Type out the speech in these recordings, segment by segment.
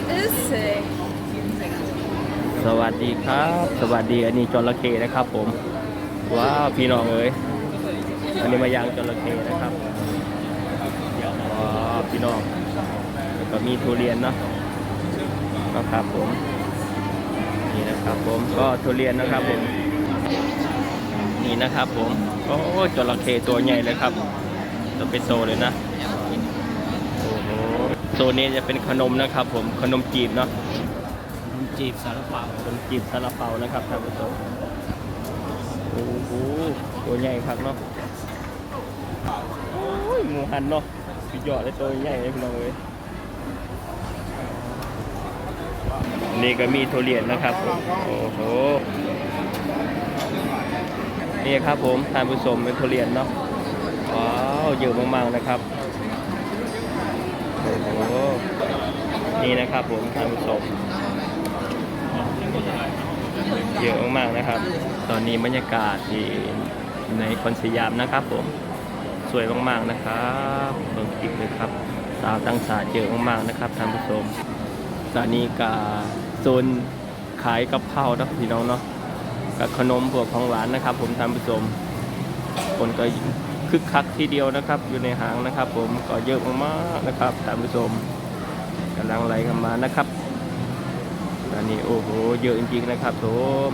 It is sick. สวัสดีครับ สวัสดีอันนี้จระเข้นะครับผม ว้าวพี่น้องเอ้ยอันนี้มายางจระเข้นะครับว้าวพี่น้องก็มีทุเรียนเนาะนะครับผมนี่นะครับผมก็ทุเรียนนะครับผมนี่นะครับผมโอ้จระเข้ตัวใหญ่เลยครับตัวเป็นโซเลยนะ โซนนี้จะเป็นขนมนะครับผมขนมจีบเนาะจีบสารเปล่าเป็นจีบซาลาเปานะครับท่านผู้ชมโอ้โหตัวใหญ่ครับเนาะโอ้ยหมูหันเนาะสุดยอดเลยตัวใหญ่เลยพี่น้องเลยนี่ก็มีทุเรียนนะครับผมโอ้โหนี่ครับผมท่านผู้ชมเป็นทุเรียนเนาะว้าวเยอะมากๆนะครับ โอ้โหนี่นะครับผมท่านผู้ชมเยอะมากๆนะครับ ตอนนี้บรรยากาศที่ในคอนสยามนะครับ ผมสวยมากๆนะครับเบิ่งคลิปเลยครับสาวตั้งสาเยอะมากๆนะครับท่านผู้ชมตอนนี้กาโซนขายกับข้าวนะพี่น้องเนาะกับขนมพวกของหวานนะครับ ผมท่านผู้ชมคนก็ คึกคักทีเดียวนะครับ อยู่ในห้างนะครับ ผมก็เยอะมากๆนะครับท่านผู้ชมกำลังไหลเข้ามานะครับตอนนี้โอ้โหเยอะจริงๆนะครับผม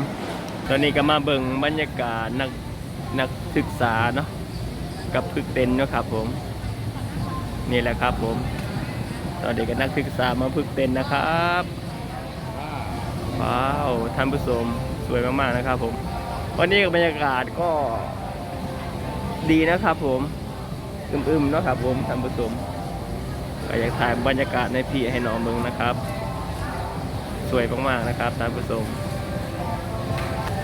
ตอนนี้ก็มาเบิ่งบรรยากาศนักนักศึกษาเนาะกับฝึกเต้นเนาะครับ ผม นี่แหละครับ ผม ตอนเด็กกับนักศึกษามาฝึกเต้นนะครับว้าวท่านผู้ชมสวยมากๆนะครับ ผม วันนี้บรรยากาศก็ ดีนะครับผมอึมๆเนาะครับผมท่านผู้ชมก็อยากถ่ายบรรยากาศในพี่ให้น้องเบิ่งนะครับ สวยมากๆนะครับท่านผู้ชม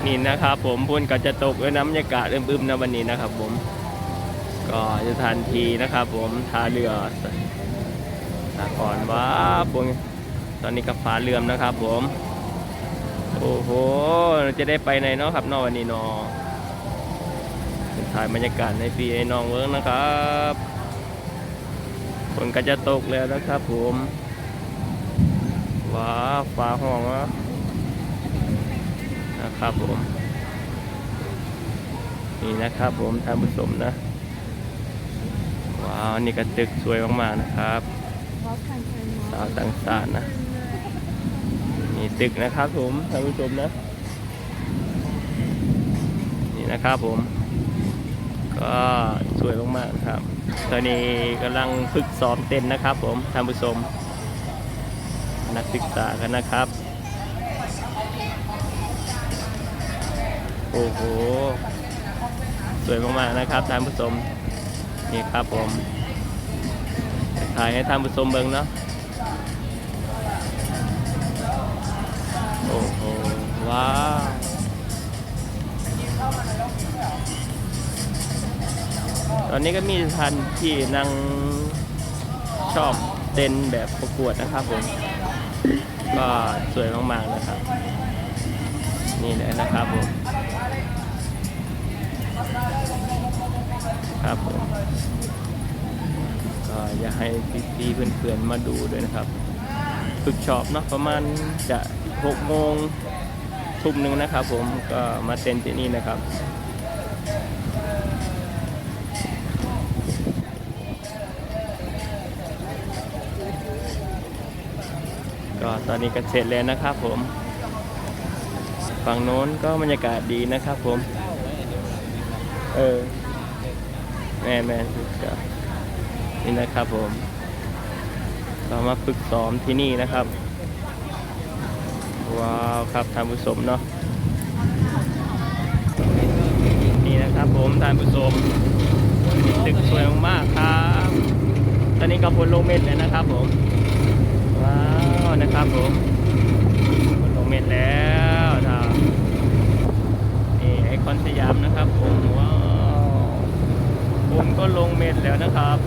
นี่นะครับผมพุ่นก็จะตกด้วยน้ำบรรยากาศอึมๆนะวันนี้นะครับ ผม ก็จะทันทีนะครับ ผมท่าเรือสาก่อนว้าปุ่นตอนนี้กับฟ้าเรือมนะครับ ผม โอ้โห จะได้ไปไหนเนาะครับนอวันนี้เนอ ถ่ายบรรยากาศในปีไอ้น้องเวิร์กนะครับฝนก็จะตกแล้วนะครับผมว้าฟ้าห้องวะนะครับผมนี่นะครับผมท่านผู้ชมนะ ว้าวนี่ก็ตึกสวยมากๆนะครับสาวต่างสานนะนี่ตึกนะครับผมท่านผู้ชมนะ นี่นะครับผม ก็สวยมากๆครับ ตอนนี้กำลังฝึกซ้อมเต้นนะครับ ผมท่านผู้ชมนักศึกษากันนะครับ โอ้โห สวยมากๆนะครับท่านผู้ชมนี่ครับผมถ่ายให้ท่านผู้ชมเบิ่งเนาะ อนนี้ก็มีท่านที่นั่งชอบเต้นแบบประกวดนะครับผม ก็สวยมากๆนะครับ นี่เลยนะครับผม ครับผม ก็อยากให้พี่ๆเพื่อนๆมาดูด้วยนะครับฝึกชอบเนาะประมาณจะหกโมงทุ่มหนึ่งนะครับผมก็มาเต้นที่นี่นะครับ ก็ตอนนี้ก็เสร็จแล้วนะครับผม ฝั่งโน้นก็บรรยากาศดีนะครับผม เออแม่แม่กจ้ะนี่นะครับผมเรามาฝึกซ้อมที่นี่นะครับ ว้าวครับท่านผู้ชมเนาะนี่นะครับผมท่านผู้ชมตึกสวยมากครับ ตอนนี้ก็พลลงเม็ดเลยนะครับผม ว้าว นะครับผมลงเม็ดแล้วครับนี่ไอคอนสยามนะครับผมว้าวผมก็ลงเม็ดแล้วนะครับ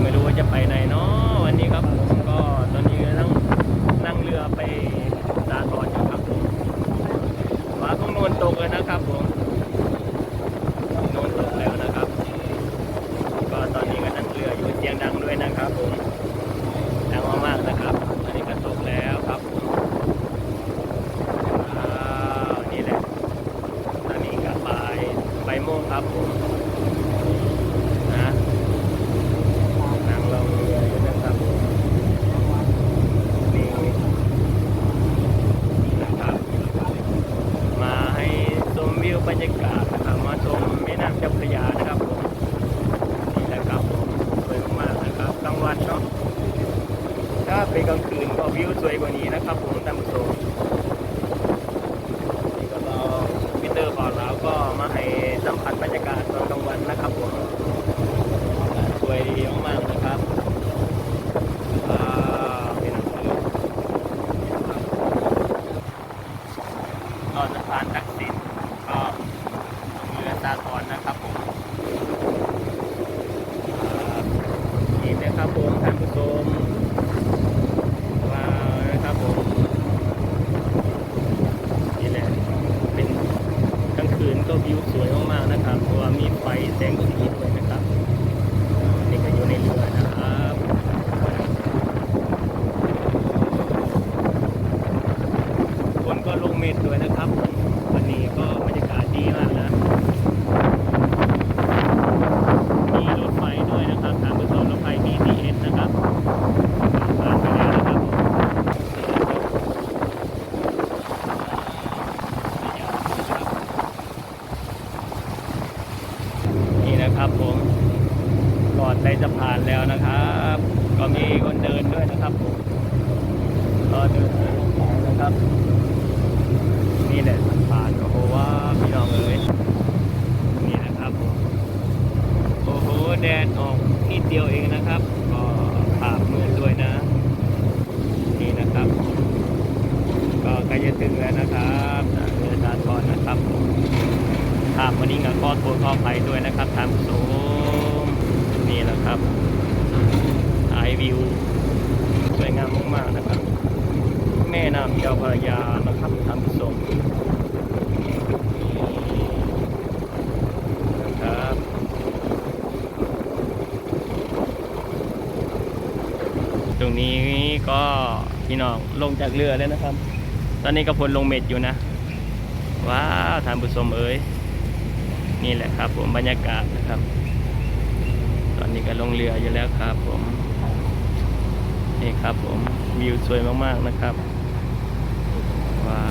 ไม่รู้ว่าจะไปไหนเนาะวันนี้ครับผมก็ตอนนี้ก็นั่งนั่งเรือไปตาทอดอยู่ครับผมฟ้าต้องนวลตกเลยนะครับผมนวลตกแล้วนะครับ ก็ตอนนี้ก็นั่งเรืออยู่เสียงดังด้วยนะครับผมดังมากๆนะครับตอนนี้ก็ต ถ้าเป็น กลางคืนก็วิวสวยกว่านี้นะครับผมท่านผู้ชมนี่ก็รอพีเตอร์บ่าวลาวก็มาให้สัมผัสบรรยากาศตอนกลางวันนะครับผมสวยดีมากๆนะครับว้าวเป็นคืนรอดสะพานตักสินก็เรือตาตอนนะครับผม นี่นะครับผมท่านผู้ชมว้าวนะครับผมนี่แหละเป็นกลางคืนก็ วิวสวยมากๆนะครับ เพราะว่ามีไฟแสงสีด้วยนะครับนี่ก็อยู่ในเรือนะครับคนก็ลงเม็ดด้วยนะครับ วันนี้ก็บรรยากาศดีมากนะ มีรถไฟด้วยนะครับทางผู้ชมรถไฟ BTS นะครับผ่านไปแล้วนะครับนี่นะครับผมก่อนใต้สะพาน แล้วนะครับ ก็มีคนเดินด้วยนะครับ ก็เดินนะครับ นี่แหละสะพานโอ้โหว่าพี่น้องเอ๋ยนี่นะครับโอ้โหแดดออกนิดเดียวเองนะครับ ก็ภาพมืดด้วยนะ นี่นะครับ ก็ใกล้จะถึงแล้วนะครับเรือสาทรนะครับภาพวันนี้ก็ขอโทษขออภัยด้วยนะครับท่านผู้ชม นี่แหละครับไอวิวสวยงามมากๆนะครับ แม่น้ำเจ้าพระยานะครับท่านผู้ชมนะครับตรงนี้ก็พี่น้องลงจากเรือแล้วนะครับ ตอนนี้ก็พลลงเม็ดอยู่นะว้าวท่านผู้ชมเอ๋ยนี่แหละครับผมบรรยากาศนะครับ นนี้ก็ลงเรืออยู่แล้วครับผมนี่ครับผมวิวสวยมากๆนะครับว้า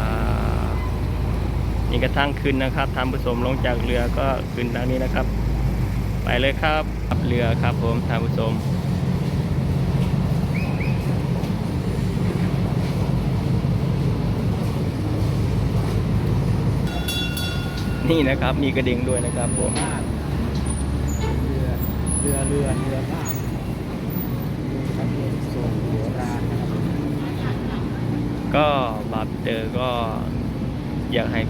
วนี่กระทั่งขึ้นนะครับท่านผู้ชมลงจากเรือก็ขึ้นทางนี้นะครับ ไปเลยครับเรือครับผมท่านผู้ชมนี่นะครับมีกระดิ่งด้วยนะครับผม เรือเรือเรือเรือบ้านเรือประเภททรงโบราณนะครับก็บาปเตอร์ก็อยากให้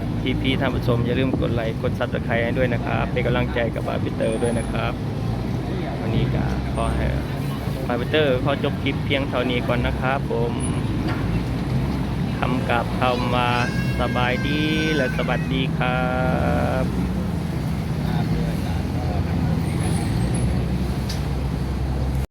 พี่ๆท่านผู้ชมอย่าลืมกดไลค์กดซับสไครต์ให้ด้วยนะครับ เป็นกำลังใจกับบาปเตอร์ด้วยนะครับ วันนี้ก็ขอให้บาปเตอร์ขอจบคลิปเพียงเท่านี้ก่อนนะครับผมคำกับคำว่าสบายดีและสวัสดีครับ